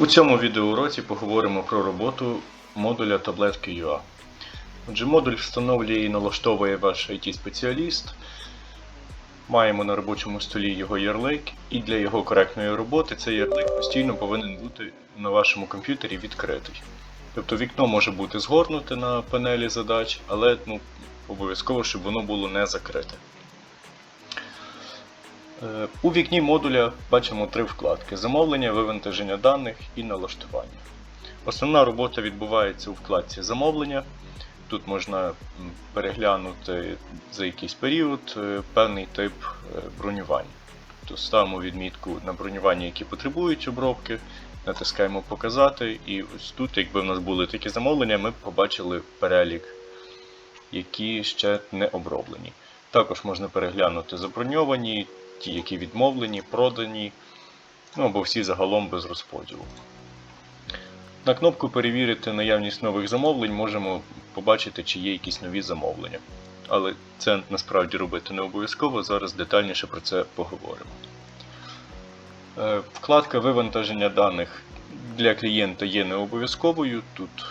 У цьому відеоуроці поговоримо про роботу модуля таблетки UA. Отже, модуль встановлює і налаштовує ваш IT-спеціаліст. Маємо на робочому столі його ярлик, і для його коректної роботи цей ярлик постійно повинен бути на вашому комп'ютері відкритий. Тобто вікно може бути згорнуте на панелі задач, але ну, обов'язково, щоб воно було не закрите. Е, У вікні модуля бачимо три вкладки: замовлення, вивантаження даних і налаштування. Основна робота відбувається у вкладці замовлення. Тут можна переглянути за якийсь період е, певний тип е, бронювань. Тобто ставимо відмітку на бронювання, які потребують обробки, натискаємо Показати, і ось тут, якби в нас були такі замовлення, ми б побачили перелік, які ще не оброблені. Також можна переглянути заброньовані, ті, які відмовлені, продані, ну або всі загалом без розподілу. На кнопку Перевірити наявність нових замовлень можемо побачити, чи є якісь нові замовлення. Але це насправді робити не обов'язково, зараз детальніше про це поговоримо. Е, Вкладка вивантаження даних для клієнта є не обов'язковою. Тут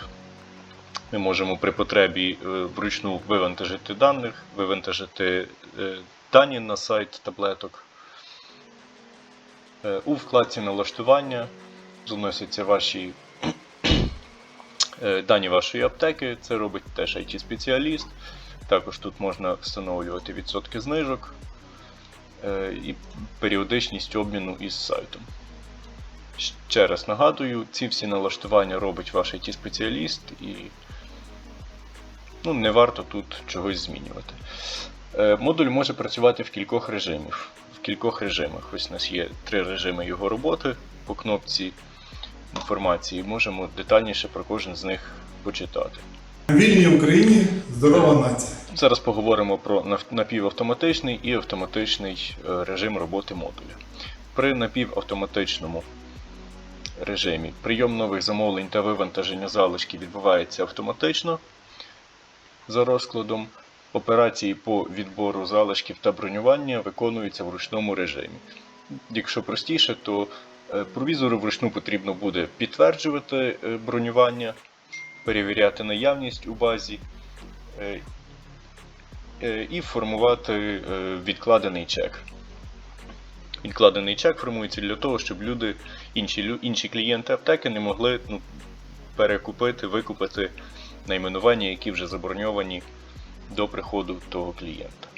ми можемо при потребі е, вручну вивантажити даних, вивантажити е, дані на сайт таблеток. Е, У вкладці налаштування заносяться ваші е, дані вашої аптеки. Це робить теж IT-спеціаліст. Також тут можна встановлювати відсотки знижок е, і періодичність обміну із сайтом. Ще раз нагадую, ці всі налаштування робить ваш IT-спеціаліст і ну, не варто тут чогось змінювати. Е, Модуль може працювати в кількох режимів. В кількох режимах. Ось у нас є три режими його роботи по кнопці інформації. Можемо детальніше про кожен з них почитати. Вільній Україні здорова нація. Зараз поговоримо про напівавтоматичний і автоматичний е, режим роботи модуля. При напівавтоматичному режимі прийом нових замовлень та вивантаження залишків відбувається автоматично за розкладом. Операції по відбору залишків та бронювання виконуються в ручному режимі. Якщо простіше, то е, провізору вручну потрібно буде підтверджувати е, бронювання, перевіряти наявність у базі е, і формувати відкладений чек. Відкладений чек формується для того, щоб люди, інші, інші клієнти аптеки не могли ну, перекупити, викупити найменування, які вже заброньовані до приходу того клієнта.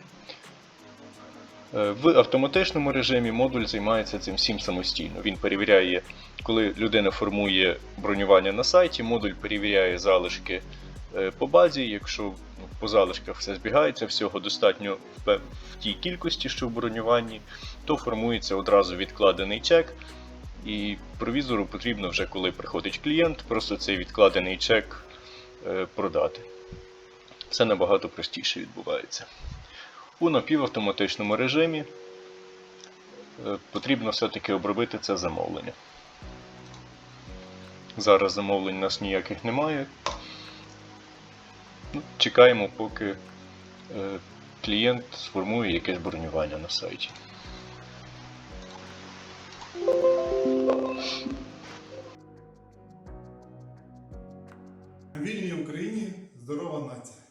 Е, В автоматичному режимі модуль займається цим всім самостійно. Він перевіряє, коли людина формує бронювання на сайті, модуль перевіряє залишки е, по базі. Якщо ну, по залишках все збігається, всього достатньо в тій кількості, що в бронюванні, то формується одразу відкладений чек. І провізору потрібно вже, коли приходить клієнт, просто цей відкладений чек е, продати. Все набагато простіше відбувається. У напівавтоматичному режимі е, потрібно все-таки обробити це замовлення. Зараз замовлень у нас ніяких немає. Ну, Чекаємо, поки е, клієнт сформує якесь бронювання на сайті. Вільній Україні здорова нація.